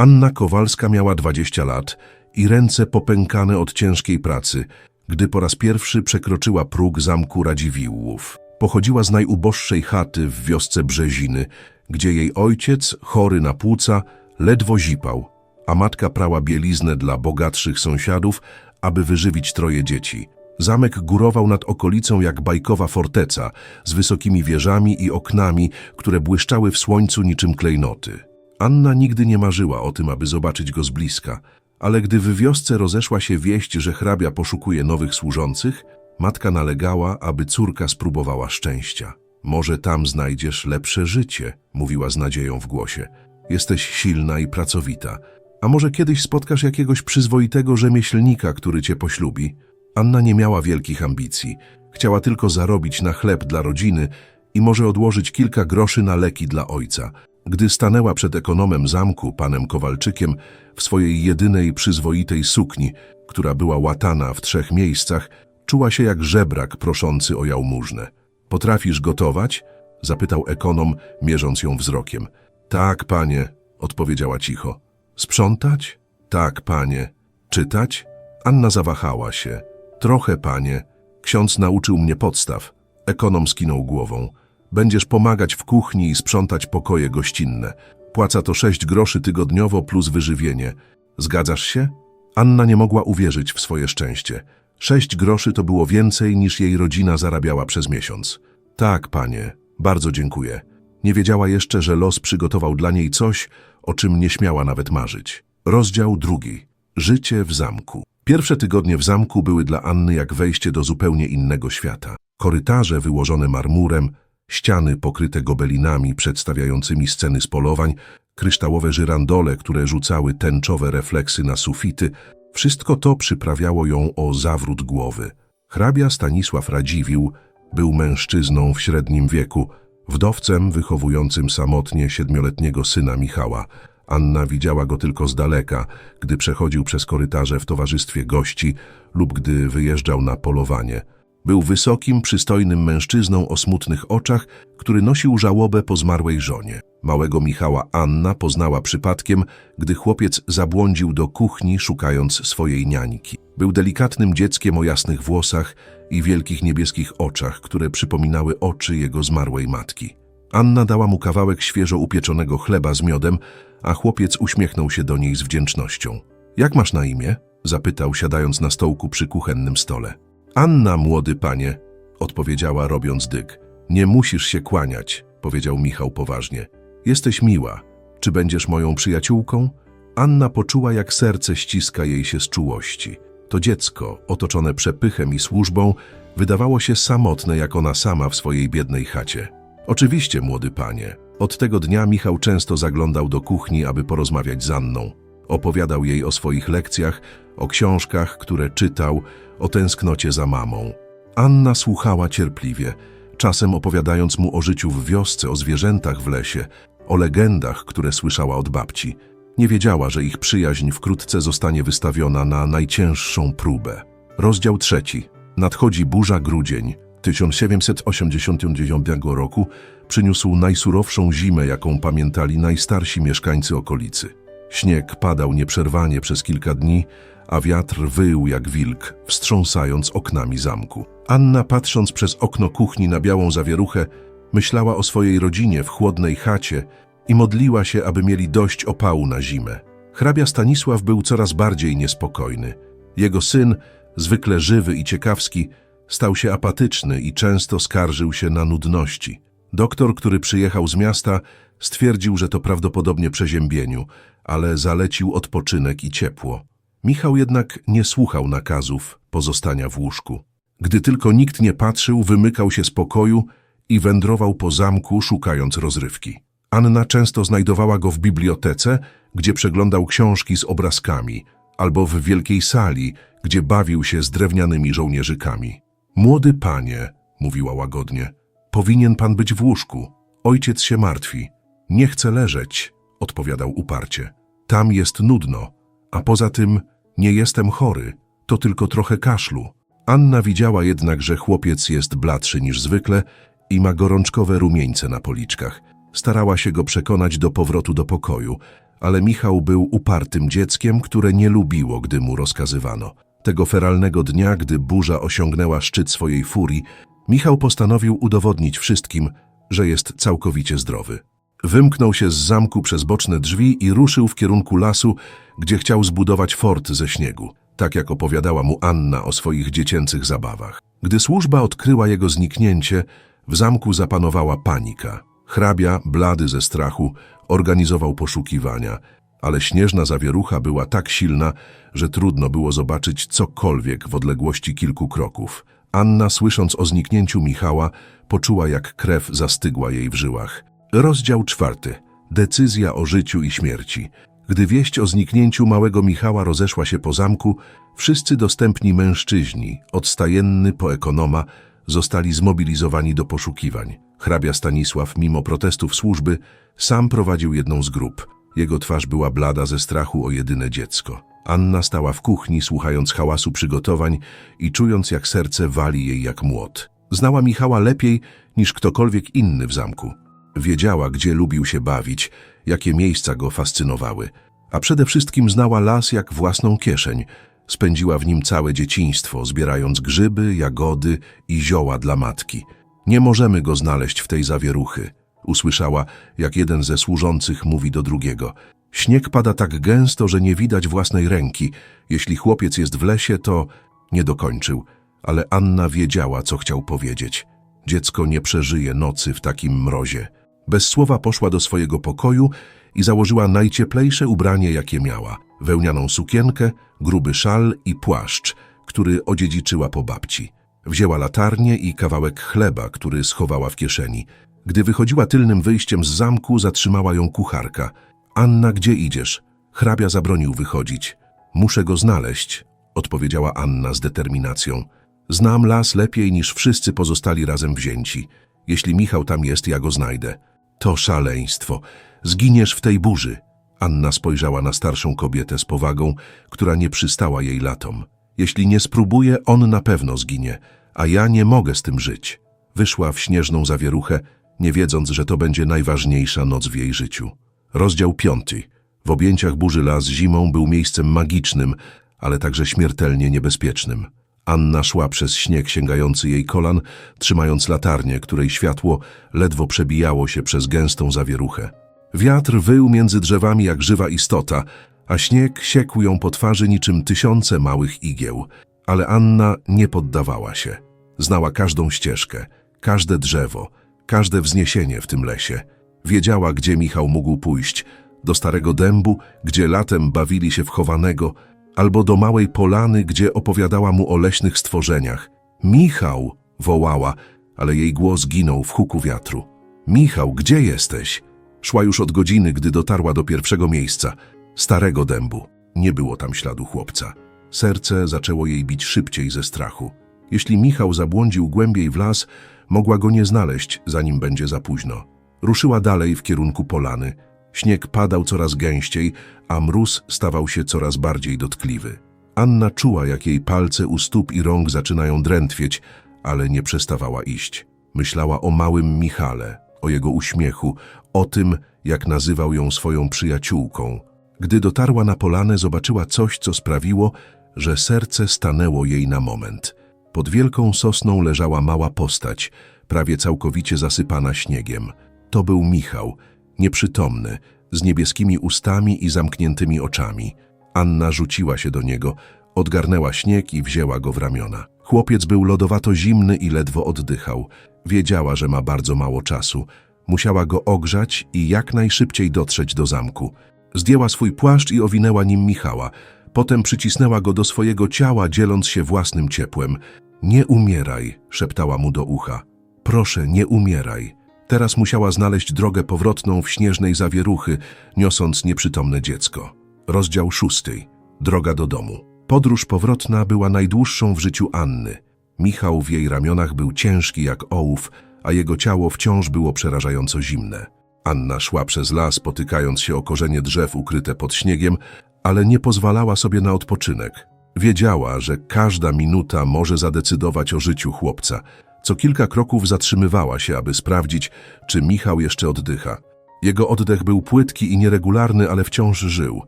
Anna Kowalska miała 20 lat i ręce popękane od ciężkiej pracy, gdy po raz pierwszy przekroczyła próg zamku Radziwiłłów. Pochodziła z najuboższej chaty w wiosce Brzeziny, gdzie jej ojciec, chory na płuca, ledwo zipał, a matka prała bieliznę dla bogatszych sąsiadów, aby wyżywić troje dzieci. Zamek górował nad okolicą jak bajkowa forteca, z wysokimi wieżami i oknami, które błyszczały w słońcu niczym klejnoty. Anna nigdy nie marzyła o tym, aby zobaczyć go z bliska, ale gdy w wiosce rozeszła się wieść, że hrabia poszukuje nowych służących, matka nalegała, aby córka spróbowała szczęścia. Może tam znajdziesz lepsze życie, mówiła z nadzieją w głosie. Jesteś silna i pracowita. A może kiedyś spotkasz jakiegoś przyzwoitego rzemieślnika, który cię poślubi? Anna nie miała wielkich ambicji. Chciała tylko zarobić na chleb dla rodziny i może odłożyć kilka groszy na leki dla ojca. Gdy stanęła przed ekonomem zamku, panem Kowalczykiem, w swojej jedynej przyzwoitej sukni, która była łatana w trzech miejscach, czuła się jak żebrak proszący o jałmużnę. Potrafisz gotować? zapytał ekonom, mierząc ją wzrokiem. Tak, panie, odpowiedziała cicho. Sprzątać? Tak, panie. Czytać? Anna zawahała się. Trochę, panie. Ksiądz nauczył mnie podstaw. Ekonom skinął głową. Będziesz pomagać w kuchni i sprzątać pokoje gościnne. Płaca to sześć groszy tygodniowo plus wyżywienie. Zgadzasz się? Anna nie mogła uwierzyć w swoje szczęście. Sześć groszy to było więcej niż jej rodzina zarabiała przez miesiąc. Tak, panie, bardzo dziękuję. Nie wiedziała jeszcze, że los przygotował dla niej coś, o czym nie śmiała nawet marzyć. Rozdział drugi. Życie w zamku. Pierwsze tygodnie w zamku były dla Anny jak wejście do zupełnie innego świata. Korytarze wyłożone marmurem, ściany pokryte gobelinami przedstawiającymi sceny z polowań, kryształowe żyrandole, które rzucały tęczowe refleksy na sufity, wszystko to przyprawiało ją o zawrót głowy. Hrabia Stanisław Radziwiłł był mężczyzną w średnim wieku, wdowcem wychowującym samotnie siedmioletniego syna Michała. Anna widziała go tylko z daleka, gdy przechodził przez korytarze w towarzystwie gości lub gdy wyjeżdżał na polowanie. Był wysokim, przystojnym mężczyzną o smutnych oczach, który nosił żałobę po zmarłej żonie. Małego Michała Anna poznała przypadkiem, gdy chłopiec zabłądził do kuchni, szukając swojej niańki. Był delikatnym dzieckiem o jasnych włosach i wielkich niebieskich oczach, które przypominały oczy jego zmarłej matki. Anna dała mu kawałek świeżo upieczonego chleba z miodem, a chłopiec uśmiechnął się do niej z wdzięcznością. Jak masz na imię? zapytał, siadając na stołku przy kuchennym stole. Anna, młody panie, odpowiedziała, robiąc dyg. Nie musisz się kłaniać, powiedział Michał poważnie. Jesteś miła. Czy będziesz moją przyjaciółką? Anna poczuła, jak serce ściska jej się z czułości. To dziecko, otoczone przepychem i służbą, wydawało się samotne jak ona sama w swojej biednej chacie. Oczywiście, młody panie. Od tego dnia Michał często zaglądał do kuchni, aby porozmawiać z Anną. Opowiadał jej o swoich lekcjach, o książkach, które czytał, o tęsknocie za mamą. Anna słuchała cierpliwie, czasem opowiadając mu o życiu w wiosce, o zwierzętach w lesie, o legendach, które słyszała od babci. Nie wiedziała, że ich przyjaźń wkrótce zostanie wystawiona na najcięższą próbę. Rozdział trzeci. Nadchodzi burza grudzień. 1789 roku przyniósł najsurowszą zimę, jaką pamiętali najstarsi mieszkańcy okolicy. Śnieg padał nieprzerwanie przez kilka dni, a wiatr wył jak wilk, wstrząsając oknami zamku. Anna, patrząc przez okno kuchni na białą zawieruchę, myślała o swojej rodzinie w chłodnej chacie i modliła się, aby mieli dość opału na zimę. Hrabia Stanisław był coraz bardziej niespokojny. Jego syn, zwykle żywy i ciekawski, stał się apatyczny i często skarżył się na nudności. Doktor, który przyjechał z miasta, stwierdził, że to prawdopodobnie przeziębieniu, ale zalecił odpoczynek i ciepło. Michał jednak nie słuchał nakazów pozostania w łóżku. Gdy tylko nikt nie patrzył, wymykał się z pokoju i wędrował po zamku, szukając rozrywki. Anna często znajdowała go w bibliotece, gdzie przeglądał książki z obrazkami, albo w wielkiej sali, gdzie bawił się z drewnianymi żołnierzykami. Młody panie, mówiła łagodnie, powinien pan być w łóżku. Ojciec się martwi. Nie chce leżeć, odpowiadał uparcie. Tam jest nudno, a poza tym nie jestem chory, to tylko trochę kaszlu. Anna widziała jednak, że chłopiec jest bladszy niż zwykle i ma gorączkowe rumieńce na policzkach. Starała się go przekonać do powrotu do pokoju, ale Michał był upartym dzieckiem, które nie lubiło, gdy mu rozkazywano. Tego feralnego dnia, gdy burza osiągnęła szczyt swojej furii, Michał postanowił udowodnić wszystkim, że jest całkowicie zdrowy. Wymknął się z zamku przez boczne drzwi i ruszył w kierunku lasu, gdzie chciał zbudować fort ze śniegu, tak jak opowiadała mu Anna o swoich dziecięcych zabawach. Gdy służba odkryła jego zniknięcie, w zamku zapanowała panika. Hrabia, blady ze strachu, organizował poszukiwania, ale śnieżna zawierucha była tak silna, że trudno było zobaczyć cokolwiek w odległości kilku kroków. Anna, słysząc o zniknięciu Michała, poczuła jak krew zastygła jej w żyłach. Rozdział czwarty. Decyzja o życiu i śmierci. Gdy wieść o zniknięciu małego Michała rozeszła się po zamku, wszyscy dostępni mężczyźni, od stajenny po ekonoma, zostali zmobilizowani do poszukiwań. Hrabia Stanisław, mimo protestów służby, sam prowadził jedną z grup. Jego twarz była blada ze strachu o jedyne dziecko. Anna stała w kuchni, słuchając hałasu przygotowań i czując, jak serce wali jej jak młot. Znała Michała lepiej niż ktokolwiek inny w zamku. Wiedziała, gdzie lubił się bawić, jakie miejsca go fascynowały, a przede wszystkim znała las jak własną kieszeń. Spędziła w nim całe dzieciństwo, zbierając grzyby, jagody i zioła dla matki. Nie możemy go znaleźć w tej zawieruchy. Usłyszała, jak jeden ze służących mówi do drugiego. Śnieg pada tak gęsto, że nie widać własnej ręki. Jeśli chłopiec jest w lesie, to... Nie dokończył, ale Anna wiedziała, co chciał powiedzieć. Dziecko nie przeżyje nocy w takim mrozie. Bez słowa poszła do swojego pokoju i założyła najcieplejsze ubranie, jakie miała. Wełnianą sukienkę, gruby szal i płaszcz, który odziedziczyła po babci. Wzięła latarnię i kawałek chleba, który schowała w kieszeni. Gdy wychodziła tylnym wyjściem z zamku, zatrzymała ją kucharka. Anna, gdzie idziesz? Hrabia zabronił wychodzić. Muszę go znaleźć, odpowiedziała Anna z determinacją. Znam las lepiej niż wszyscy pozostali razem wzięci. Jeśli Michał tam jest, ja go znajdę. To szaleństwo. Zginiesz w tej burzy. Anna spojrzała na starszą kobietę z powagą, która nie przystała jej latom. Jeśli nie spróbuję, on na pewno zginie, a ja nie mogę z tym żyć. Wyszła w śnieżną zawieruchę, nie wiedząc, że to będzie najważniejsza noc w jej życiu. Rozdział piąty. W objęciach burzy las zimą był miejscem magicznym, ale także śmiertelnie niebezpiecznym. Anna szła przez śnieg sięgający jej kolan, trzymając latarnię, której światło ledwo przebijało się przez gęstą zawieruchę. Wiatr wył między drzewami jak żywa istota, a śnieg siekł ją po twarzy niczym tysiące małych igieł. Ale Anna nie poddawała się. Znała każdą ścieżkę, każde drzewo, każde wzniesienie w tym lesie. Wiedziała, gdzie Michał mógł pójść, do starego dębu, gdzie latem bawili się w chowanego, albo do małej polany, gdzie opowiadała mu o leśnych stworzeniach. Michał! wołała, ale jej głos ginął w huku wiatru. Michał, gdzie jesteś? Szła już od godziny, gdy dotarła do pierwszego miejsca, starego dębu. Nie było tam śladu chłopca. Serce zaczęło jej bić szybciej ze strachu. Jeśli Michał zabłądził głębiej w las, mogła go nie znaleźć, zanim będzie za późno. Ruszyła dalej w kierunku polany. Śnieg padał coraz gęściej, a mróz stawał się coraz bardziej dotkliwy. Anna czuła, jak jej palce u stóp i rąk zaczynają drętwieć, ale nie przestawała iść. Myślała o małym Michale, o jego uśmiechu, o tym, jak nazywał ją swoją przyjaciółką. Gdy dotarła na polanę, zobaczyła coś, co sprawiło, że serce stanęło jej na moment. Pod wielką sosną leżała mała postać, prawie całkowicie zasypana śniegiem. To był Michał, nieprzytomny, z niebieskimi ustami i zamkniętymi oczami. Anna rzuciła się do niego, odgarnęła śnieg i wzięła go w ramiona. Chłopiec był lodowato zimny i ledwo oddychał. Wiedziała, że ma bardzo mało czasu. Musiała go ogrzać i jak najszybciej dotrzeć do zamku. Zdjęła swój płaszcz i owinęła nim Michała. Potem przycisnęła go do swojego ciała, dzieląc się własnym ciepłem. Nie umieraj, szeptała mu do ucha. Proszę, nie umieraj. Teraz musiała znaleźć drogę powrotną w śnieżnej zawieruchy, niosąc nieprzytomne dziecko. Rozdział szósty. Droga do domu. Podróż powrotna była najdłuższą w życiu Anny. Michał w jej ramionach był ciężki jak ołów, a jego ciało wciąż było przerażająco zimne. Anna szła przez las, potykając się o korzenie drzew ukryte pod śniegiem, ale nie pozwalała sobie na odpoczynek. Wiedziała, że każda minuta może zadecydować o życiu chłopca. Co kilka kroków zatrzymywała się, aby sprawdzić, czy Michał jeszcze oddycha. Jego oddech był płytki i nieregularny, ale wciąż żył.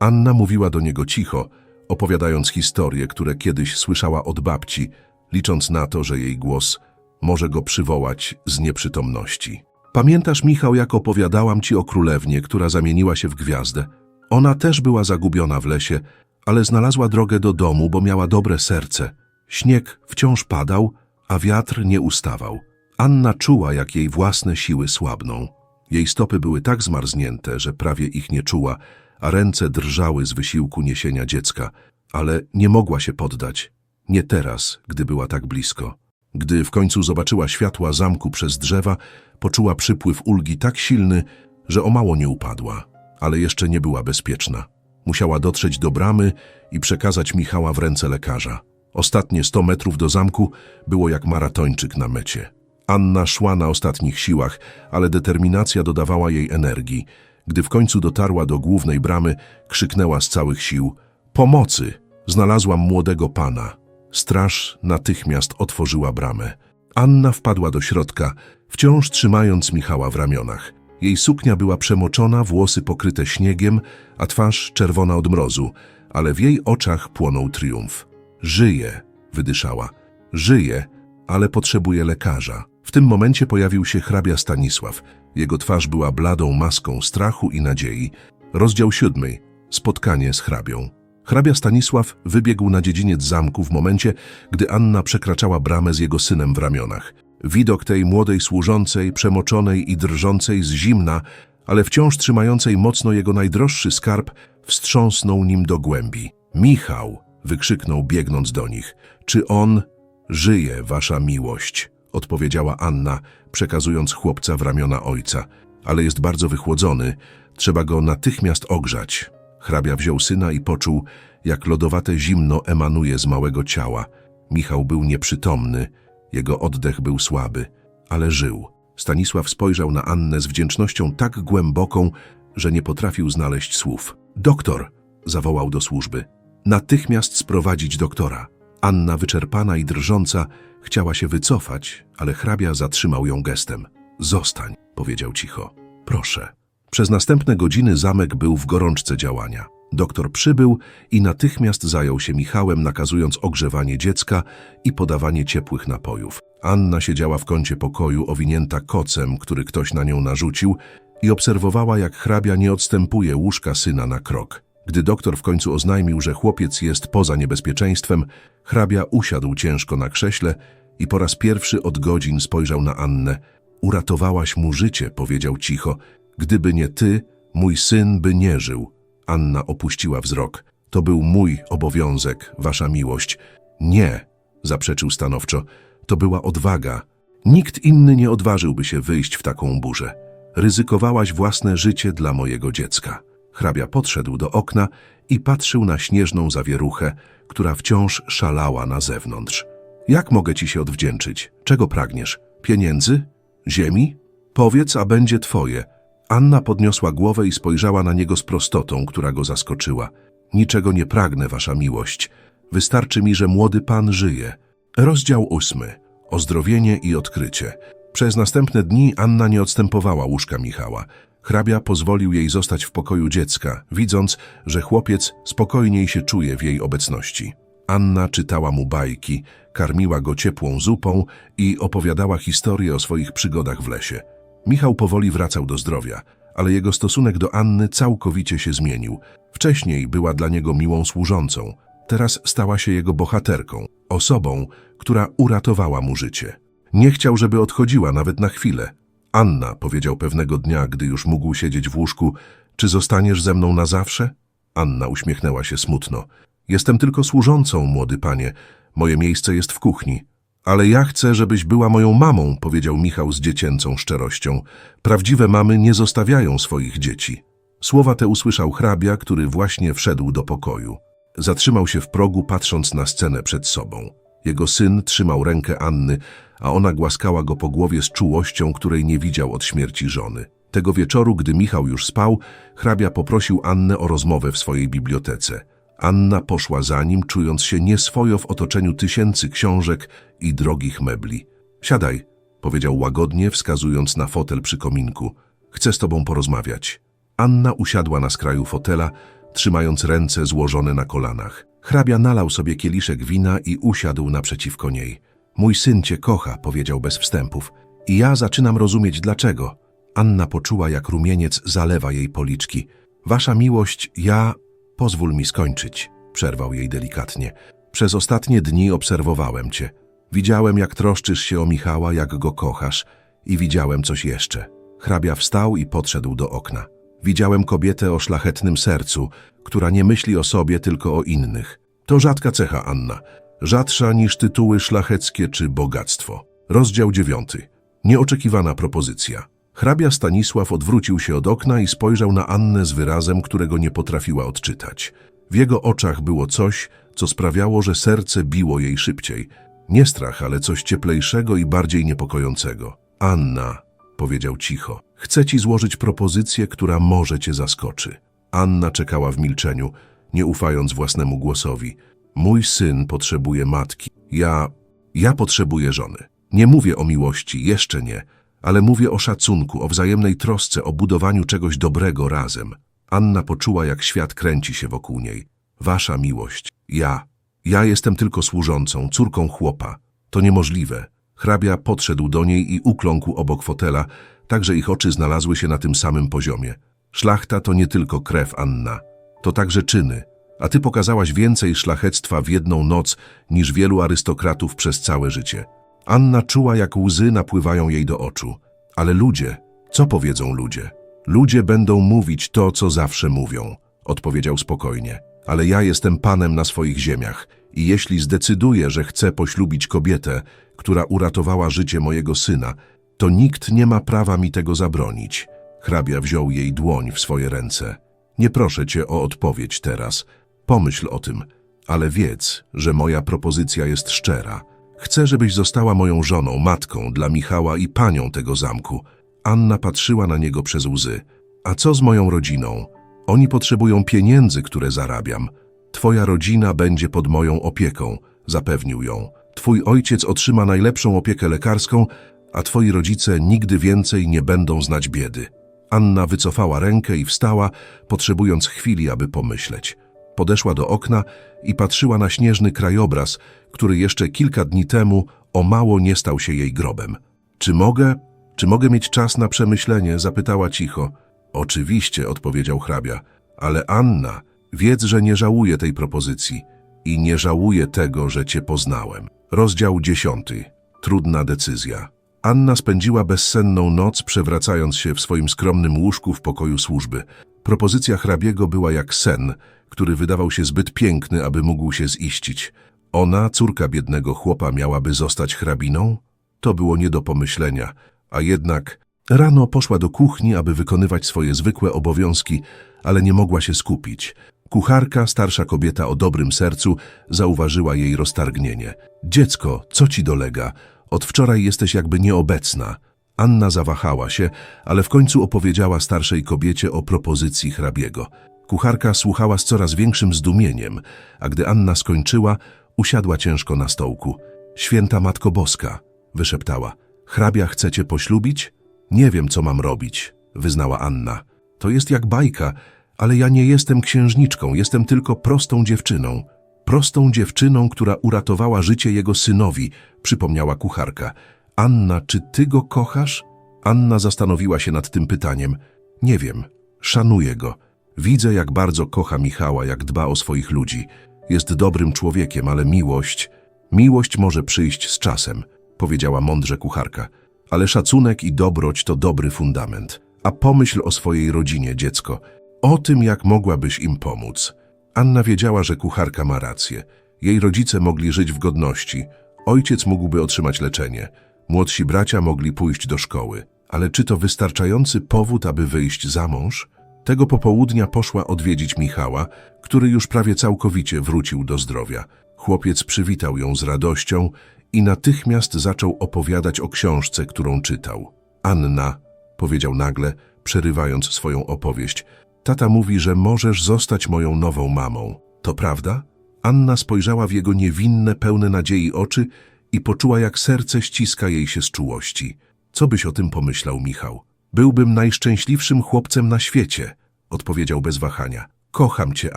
Anna mówiła do niego cicho, opowiadając historie, które kiedyś słyszała od babci, licząc na to, że jej głos może go przywołać z nieprzytomności. Pamiętasz, Michał, jak opowiadałam ci o królewnie, która zamieniła się w gwiazdę? Ona też była zagubiona w lesie, ale znalazła drogę do domu, bo miała dobre serce. Śnieg wciąż padał, a wiatr nie ustawał. Anna czuła, jak jej własne siły słabną. Jej stopy były tak zmarznięte, że prawie ich nie czuła, a ręce drżały z wysiłku niesienia dziecka, ale nie mogła się poddać. Nie teraz, gdy była tak blisko. Gdy w końcu zobaczyła światła zamku przez drzewa, poczuła przypływ ulgi tak silny, że o mało nie upadła, ale jeszcze nie była bezpieczna. Musiała dotrzeć do bramy i przekazać Michała w ręce lekarza. Ostatnie sto metrów do zamku było jak maratończyk na mecie. Anna szła na ostatnich siłach, ale determinacja dodawała jej energii. Gdy w końcu dotarła do głównej bramy, krzyknęła z całych sił – Pomocy! Znalazłam młodego pana. Straż natychmiast otworzyła bramę. Anna wpadła do środka, wciąż trzymając Michała w ramionach. Jej suknia była przemoczona, włosy pokryte śniegiem, a twarz czerwona od mrozu, ale w jej oczach płonął triumf. Żyje, wydyszała. Żyje, ale potrzebuje lekarza. W tym momencie pojawił się hrabia Stanisław. Jego twarz była bladą maską strachu i nadziei. Rozdział siódmy. Spotkanie z hrabią. Hrabia Stanisław wybiegł na dziedziniec zamku w momencie, gdy Anna przekraczała bramę z jego synem w ramionach. Widok tej młodej służącej, przemoczonej i drżącej z zimna, ale wciąż trzymającej mocno jego najdroższy skarb, wstrząsnął nim do głębi. Michał! Wykrzyknął biegnąc do nich. Czy on żyje, wasza miłość? odpowiedziała Anna, przekazując chłopca w ramiona ojca. Ale jest bardzo wychłodzony, trzeba go natychmiast ogrzać. Hrabia wziął syna i poczuł, jak lodowate zimno emanuje z małego ciała. Michał był nieprzytomny, jego oddech był słaby, ale żył. Stanisław spojrzał na Annę z wdzięcznością tak głęboką, że nie potrafił znaleźć słów. Doktor! zawołał do służby. Natychmiast sprowadzić doktora. Anna, wyczerpana i drżąca, chciała się wycofać, ale hrabia zatrzymał ją gestem. Zostań, powiedział cicho. Proszę. Przez następne godziny zamek był w gorączce działania. Doktor przybył i natychmiast zajął się Michałem, nakazując ogrzewanie dziecka i podawanie ciepłych napojów. Anna siedziała w kącie pokoju, owinięta kocem, który ktoś na nią narzucił i obserwowała, jak hrabia nie odstępuje łóżka syna na krok. Gdy doktor w końcu oznajmił, że chłopiec jest poza niebezpieczeństwem, hrabia usiadł ciężko na krześle i po raz pierwszy od godzin spojrzał na Annę. Uratowałaś mu życie, powiedział cicho. Gdyby nie ty, mój syn by nie żył. Anna opuściła wzrok. To był mój obowiązek, wasza miłość. Nie, zaprzeczył stanowczo. To była odwaga. Nikt inny nie odważyłby się wyjść w taką burzę. Ryzykowałaś własne życie dla mojego dziecka. Hrabia podszedł do okna i patrzył na śnieżną zawieruchę, która wciąż szalała na zewnątrz. Jak mogę ci się odwdzięczyć? Czego pragniesz? Pieniędzy? Ziemi? Powiedz, a będzie twoje. Anna podniosła głowę i spojrzała na niego z prostotą, która go zaskoczyła. Niczego nie pragnę, wasza miłość. Wystarczy mi, że młody pan żyje. Rozdział ósmy. Ozdrowienie i odkrycie. Przez następne dni Anna nie odstępowała łóżka Michała. Hrabia pozwolił jej zostać w pokoju dziecka, widząc, że chłopiec spokojniej się czuje w jej obecności. Anna czytała mu bajki, karmiła go ciepłą zupą i opowiadała historie o swoich przygodach w lesie. Michał powoli wracał do zdrowia, ale jego stosunek do Anny całkowicie się zmienił. Wcześniej była dla niego miłą służącą, teraz stała się jego bohaterką, osobą, która uratowała mu życie. Nie chciał, żeby odchodziła nawet na chwilę. Anna, powiedział pewnego dnia, gdy już mógł siedzieć w łóżku, czy zostaniesz ze mną na zawsze? Anna uśmiechnęła się smutno. Jestem tylko służącą, młody panie. Moje miejsce jest w kuchni. Ale ja chcę, żebyś była moją mamą, powiedział Michał z dziecięcą szczerością. Prawdziwe mamy nie zostawiają swoich dzieci. Słowa te usłyszał hrabia, który właśnie wszedł do pokoju. Zatrzymał się w progu, patrząc na scenę przed sobą. Jego syn trzymał rękę Anny, a ona głaskała go po głowie z czułością, której nie widział od śmierci żony. Tego wieczoru, gdy Michał już spał, hrabia poprosił Annę o rozmowę w swojej bibliotece. Anna poszła za nim, czując się nieswojo w otoczeniu tysięcy książek i drogich mebli. Siadaj, powiedział łagodnie, wskazując na fotel przy kominku. Chcę z tobą porozmawiać. Anna usiadła na skraju fotela, trzymając ręce złożone na kolanach. Hrabia nalał sobie kieliszek wina i usiadł naprzeciwko niej. Mój syn cię kocha, powiedział bez wstępów. I ja zaczynam rozumieć dlaczego. Anna poczuła, jak rumieniec zalewa jej policzki. Wasza miłość, ja... Pozwól mi skończyć, przerwał jej delikatnie. Przez ostatnie dni obserwowałem cię. Widziałem, jak troszczysz się o Michała, jak go kochasz i widziałem coś jeszcze. Hrabia wstał i podszedł do okna. Widziałem kobietę o szlachetnym sercu, która nie myśli o sobie, tylko o innych. To rzadka cecha, Anna. Rzadsza niż tytuły szlacheckie czy bogactwo. Rozdział dziewiąty. Nieoczekiwana propozycja. Hrabia Stanisław odwrócił się od okna i spojrzał na Annę z wyrazem, którego nie potrafiła odczytać. W jego oczach było coś, co sprawiało, że serce biło jej szybciej. Nie strach, ale coś cieplejszego i bardziej niepokojącego. Anna, powiedział cicho, chcę ci złożyć propozycję, która może cię zaskoczy. Anna czekała w milczeniu, nie ufając własnemu głosowi. Mój syn potrzebuje matki. Ja, ja potrzebuję żony. Nie mówię o miłości, jeszcze nie, ale mówię o szacunku, o wzajemnej trosce, o budowaniu czegoś dobrego razem. Anna poczuła, jak świat kręci się wokół niej. Wasza miłość. Ja. Ja jestem tylko służącą, córką chłopa. To niemożliwe. Hrabia podszedł do niej i ukląkł obok fotela, tak że ich oczy znalazły się na tym samym poziomie. Szlachta to nie tylko krew, Anna. To także czyny. A ty pokazałaś więcej szlachectwa w jedną noc niż wielu arystokratów przez całe życie. Anna czuła, jak łzy napływają jej do oczu. Ale ludzie, co powiedzą ludzie? Ludzie będą mówić to, co zawsze mówią, odpowiedział spokojnie. Ale ja jestem panem na swoich ziemiach i jeśli zdecyduję, że chcę poślubić kobietę, która uratowała życie mojego syna, to nikt nie ma prawa mi tego zabronić. Hrabia wziął jej dłoń w swoje ręce. Nie proszę cię o odpowiedź teraz. Pomyśl o tym, ale wiedz, że moja propozycja jest szczera. Chcę, żebyś została moją żoną, matką dla Michała i panią tego zamku. Anna patrzyła na niego przez łzy. A co z moją rodziną? Oni potrzebują pieniędzy, które zarabiam. Twoja rodzina będzie pod moją opieką, zapewnił ją. Twój ojciec otrzyma najlepszą opiekę lekarską, a twoi rodzice nigdy więcej nie będą znać biedy. Anna wycofała rękę i wstała, potrzebując chwili, aby pomyśleć. Podeszła do okna i patrzyła na śnieżny krajobraz, który jeszcze kilka dni temu o mało nie stał się jej grobem. Czy mogę, czy mogę mieć czas na przemyślenie? zapytała cicho. Oczywiście, odpowiedział hrabia, ale Anna, wiedz, że nie żałuję tej propozycji i nie żałuję tego, że cię poznałem. Rozdział dziesiąty. Trudna decyzja. Anna spędziła bezsenną noc, przewracając się w swoim skromnym łóżku w pokoju służby. Propozycja hrabiego była jak sen, który wydawał się zbyt piękny, aby mógł się ziścić. Ona, córka biednego chłopa, miałaby zostać hrabiną? To było nie do pomyślenia, a jednak rano poszła do kuchni, aby wykonywać swoje zwykłe obowiązki, ale nie mogła się skupić. Kucharka, starsza kobieta o dobrym sercu, zauważyła jej roztargnienie. Dziecko, co ci dolega? Od wczoraj jesteś jakby nieobecna. Anna zawahała się, ale w końcu opowiedziała starszej kobiecie o propozycji hrabiego. Kucharka słuchała z coraz większym zdumieniem, a gdy Anna skończyła, usiadła ciężko na stołku. Święta Matko Boska, wyszeptała. Hrabia chce cię poślubić? Nie wiem, co mam robić, wyznała Anna. To jest jak bajka, ale ja nie jestem księżniczką, jestem tylko prostą dziewczyną. Prostą dziewczyną, która uratowała życie jego synowi, przypomniała kucharka. Anna, czy ty go kochasz? Anna zastanowiła się nad tym pytaniem. Nie wiem, szanuję go. Widzę, jak bardzo kocha Michała, jak dba o swoich ludzi. Jest dobrym człowiekiem, ale miłość... Miłość może przyjść z czasem, powiedziała mądrze kucharka. Ale szacunek i dobroć to dobry fundament. A pomyśl o swojej rodzinie, dziecko. O tym, jak mogłabyś im pomóc. Anna wiedziała, że kucharka ma rację. Jej rodzice mogli żyć w godności. Ojciec mógłby otrzymać leczenie. Młodsi bracia mogli pójść do szkoły. Ale czy to wystarczający powód, aby wyjść za mąż? Tego popołudnia poszła odwiedzić Michała, który już prawie całkowicie wrócił do zdrowia. Chłopiec przywitał ją z radością i natychmiast zaczął opowiadać o książce, którą czytał. Anna, powiedział nagle, przerywając swoją opowieść, tata mówi, że możesz zostać moją nową mamą. To prawda? Anna spojrzała w jego niewinne, pełne nadziei oczy i poczuła, jak serce ściska jej się z czułości. Co byś o tym pomyślał, Michał? Byłbym najszczęśliwszym chłopcem na świecie, odpowiedział bez wahania. Kocham cię,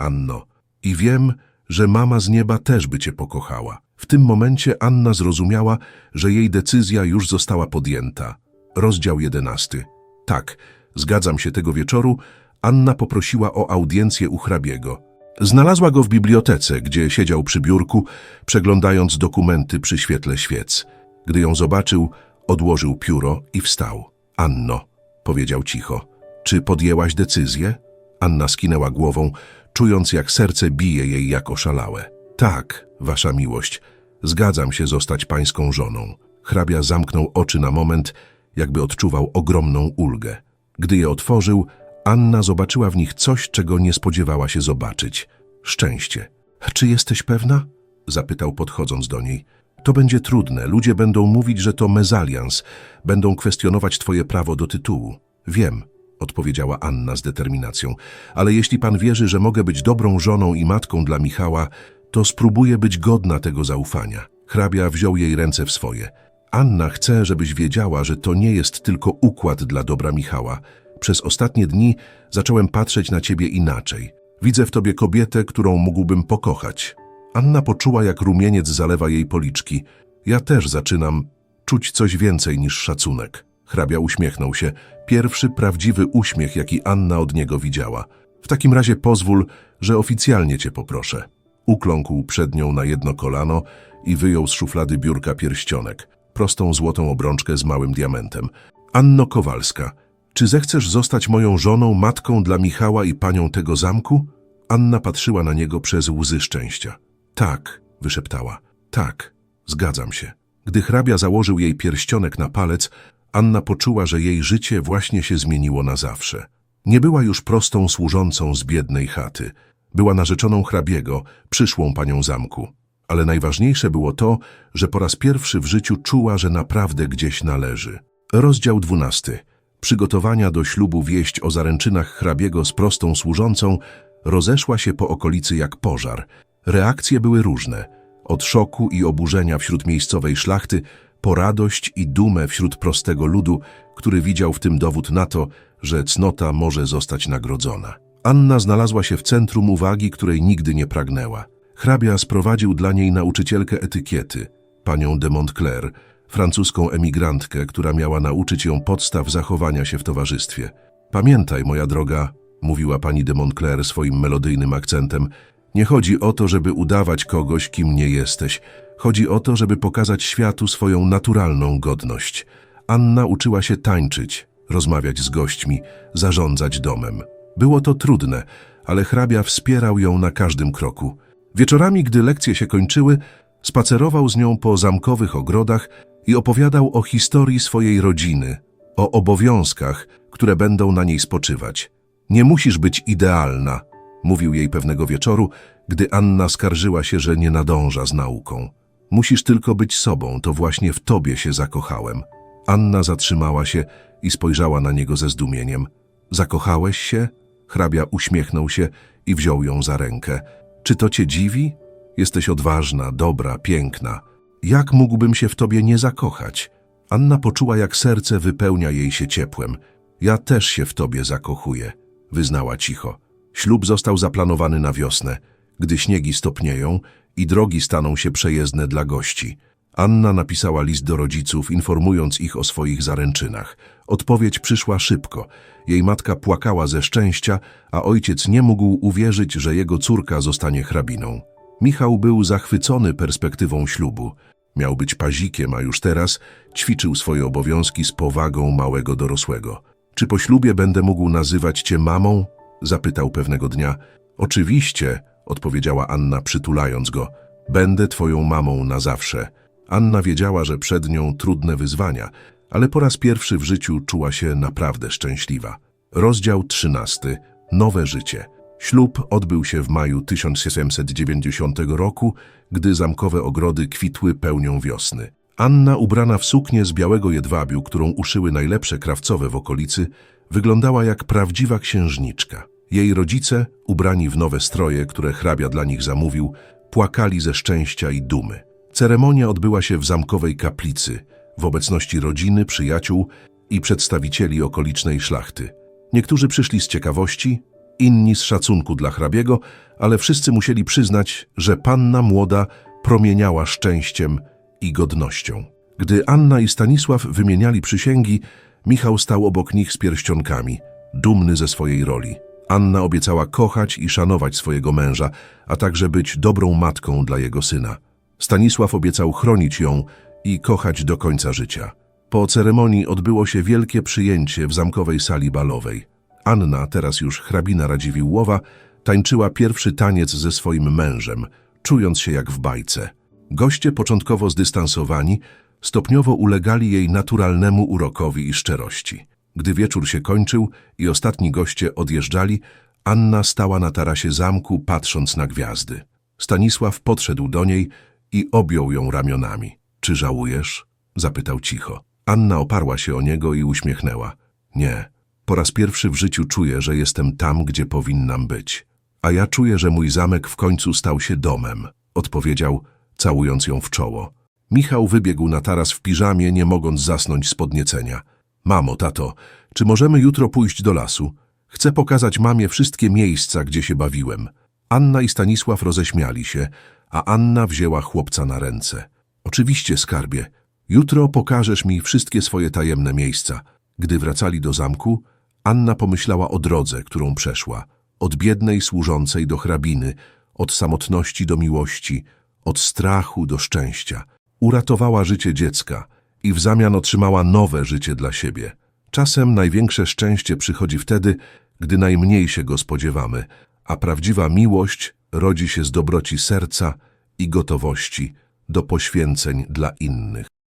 Anno, i wiem, że mama z nieba też by cię pokochała. W tym momencie Anna zrozumiała, że jej decyzja już została podjęta. Rozdział jedenasty. Tak, zgadzam się tego wieczoru, Anna poprosiła o audiencję u hrabiego. Znalazła go w bibliotece, gdzie siedział przy biurku, przeglądając dokumenty przy świetle świec. Gdy ją zobaczył, odłożył pióro i wstał. Anno, powiedział cicho, czy podjęłaś decyzję? Anna skinęła głową, czując jak serce bije jej jak oszalałe. Tak, wasza miłość, zgadzam się zostać pańską żoną. Hrabia zamknął oczy na moment, jakby odczuwał ogromną ulgę. Gdy je otworzył, Anna zobaczyła w nich coś, czego nie spodziewała się zobaczyć. Szczęście. Czy jesteś pewna? Zapytał podchodząc do niej. To będzie trudne. Ludzie będą mówić, że to mezalians. Będą kwestionować twoje prawo do tytułu. Wiem, odpowiedziała Anna z determinacją. Ale jeśli pan wierzy, że mogę być dobrą żoną i matką dla Michała, to spróbuję być godna tego zaufania. Hrabia wziął jej ręce w swoje. Anna chce, żebyś wiedziała, że to nie jest tylko układ dla dobra Michała. Przez ostatnie dni zacząłem patrzeć na ciebie inaczej. Widzę w tobie kobietę, którą mógłbym pokochać. Anna poczuła, jak rumieniec zalewa jej policzki. Ja też zaczynam czuć coś więcej niż szacunek. Hrabia uśmiechnął się. Pierwszy prawdziwy uśmiech, jaki Anna od niego widziała. W takim razie pozwól, że oficjalnie cię poproszę. Ukląkł przed nią na jedno kolano i wyjął z szuflady biurka pierścionek. Prostą złotą obrączkę z małym diamentem. Anno Kowalska, czy zechcesz zostać moją żoną, matką dla Michała i panią tego zamku? Anna patrzyła na niego przez łzy szczęścia. Tak, wyszeptała. Tak, zgadzam się. Gdy hrabia założył jej pierścionek na palec, Anna poczuła, że jej życie właśnie się zmieniło na zawsze. Nie była już prostą służącą z biednej chaty. Była narzeczoną hrabiego, przyszłą panią zamku. Ale najważniejsze było to, że po raz pierwszy w życiu czuła, że naprawdę gdzieś należy. Rozdział dwunasty. Przygotowania do ślubu wieść o zaręczynach hrabiego z prostą służącą rozeszła się po okolicy jak pożar. Reakcje były różne. Od szoku i oburzenia wśród miejscowej szlachty, po radość i dumę wśród prostego ludu, który widział w tym dowód na to, że cnota może zostać nagrodzona. Anna znalazła się w centrum uwagi, której nigdy nie pragnęła. Hrabia sprowadził dla niej nauczycielkę etykiety, panią de Montclair, francuską emigrantkę, która miała nauczyć ją podstaw zachowania się w towarzystwie. Pamiętaj, moja droga, mówiła pani de Montclair swoim melodyjnym akcentem, nie chodzi o to, żeby udawać kogoś, kim nie jesteś. Chodzi o to, żeby pokazać światu swoją naturalną godność. Anna uczyła się tańczyć, rozmawiać z gośćmi, zarządzać domem. Było to trudne, ale hrabia wspierał ją na każdym kroku. Wieczorami, gdy lekcje się kończyły, spacerował z nią po zamkowych ogrodach i opowiadał o historii swojej rodziny, o obowiązkach, które będą na niej spoczywać. Nie musisz być idealna, mówił jej pewnego wieczoru, gdy Anna skarżyła się, że nie nadąża z nauką. Musisz tylko być sobą, to właśnie w tobie się zakochałem. Anna zatrzymała się i spojrzała na niego ze zdumieniem. Zakochałeś się? Hrabia uśmiechnął się i wziął ją za rękę. Czy to cię dziwi? Jesteś odważna, dobra, piękna. Jak mógłbym się w tobie nie zakochać? Anna poczuła, jak serce wypełnia jej się ciepłem. Ja też się w tobie zakochuję, wyznała cicho. Ślub został zaplanowany na wiosnę, gdy śniegi stopnieją i drogi staną się przejezdne dla gości. Anna napisała list do rodziców, informując ich o swoich zaręczynach. Odpowiedź przyszła szybko. Jej matka płakała ze szczęścia, a ojciec nie mógł uwierzyć, że jego córka zostanie hrabiną. Michał był zachwycony perspektywą ślubu. Miał być pazikiem, a już teraz ćwiczył swoje obowiązki z powagą małego dorosłego. Czy po ślubie będę mógł nazywać cię mamą? Zapytał pewnego dnia. Oczywiście, odpowiedziała Anna, przytulając go. Będę twoją mamą na zawsze. Anna wiedziała, że przed nią trudne wyzwania, ale po raz pierwszy w życiu czuła się naprawdę szczęśliwa. Rozdział 13. Nowe życie. Ślub odbył się w maju 1790 roku, gdy zamkowe ogrody kwitły pełnią wiosny. Anna, ubrana w suknię z białego jedwabiu, którą uszyły najlepsze krawcowe w okolicy, wyglądała jak prawdziwa księżniczka. Jej rodzice, ubrani w nowe stroje, które hrabia dla nich zamówił, płakali ze szczęścia i dumy. Ceremonia odbyła się w zamkowej kaplicy, w obecności rodziny, przyjaciół i przedstawicieli okolicznej szlachty. Niektórzy przyszli z ciekawości, inni z szacunku dla hrabiego, ale wszyscy musieli przyznać, że panna młoda promieniała szczęściem i godnością. Gdy Anna i Stanisław wymieniali przysięgi, Michał stał obok nich z pierścionkami, dumny ze swojej roli. Anna obiecała kochać i szanować swojego męża, a także być dobrą matką dla jego syna. Stanisław obiecał chronić ją i kochać do końca życia. Po ceremonii odbyło się wielkie przyjęcie w zamkowej sali balowej. Anna, teraz już hrabina Radziwiłłowa, tańczyła pierwszy taniec ze swoim mężem, czując się jak w bajce. Goście, początkowo zdystansowani, stopniowo ulegali jej naturalnemu urokowi i szczerości. Gdy wieczór się kończył i ostatni goście odjeżdżali, Anna stała na tarasie zamku, patrząc na gwiazdy. Stanisław podszedł do niej i objął ją ramionami. Czy żałujesz? zapytał cicho. Anna oparła się o niego i uśmiechnęła. Nie. Po raz pierwszy w życiu czuję, że jestem tam, gdzie powinnam być. A ja czuję, że mój zamek w końcu stał się domem, odpowiedział, całując ją w czoło. Michał wybiegł na taras w piżamie, nie mogąc zasnąć z podniecenia. Mamo, tato, czy możemy jutro pójść do lasu? Chcę pokazać mamie wszystkie miejsca, gdzie się bawiłem. Anna i Stanisław roześmiali się, a Anna wzięła chłopca na ręce. Oczywiście, skarbie. Jutro pokażesz mi wszystkie swoje tajemne miejsca. Gdy wracali do zamku, Anna pomyślała o drodze, którą przeszła. Od biednej służącej do hrabiny, od samotności do miłości, od strachu do szczęścia. Uratowała życie dziecka i w zamian otrzymała nowe życie dla siebie. Czasem największe szczęście przychodzi wtedy, gdy najmniej się go spodziewamy, a prawdziwa miłość rodzi się z dobroci serca i gotowości do poświęceń dla innych.